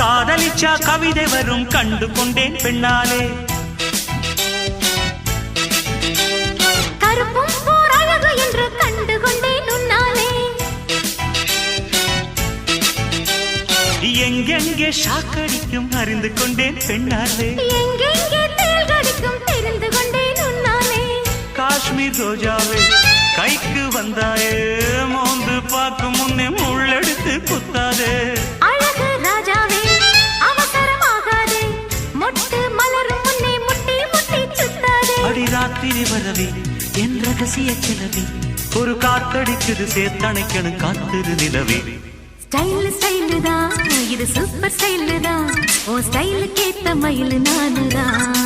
படிச்சா கவிதை வரும் கண்டு கொண்டேன் பெண்ணாலே எங்கெங்கே ஷாக்கடிக்கும் அறிந்து கொண்டேன் பெண்ணாலே. எங்கெங்கே தேள் கடிக்கும் தெரிந்து கொண்டேன் உன்னாலே. காஷ்மீர் ரோஜாவே கைக்கு வந்தாயே மோந்து பார்க்கும் முன்னே முள்ளெடுத்து குத்தாதே. ராத்திரி வரவே என் ரகசிய கிளவி ஒரு காத்தடிக்குது சேர்த்தணைக்கணும் காத்திரு நிலவே. ஸ்டைல் ஸ்டைல் தான் இது சூப்பர் ஸ்டைல் தான். ஓ ஸ்டைலுக்கு ஏத்த மயில் நானுதான்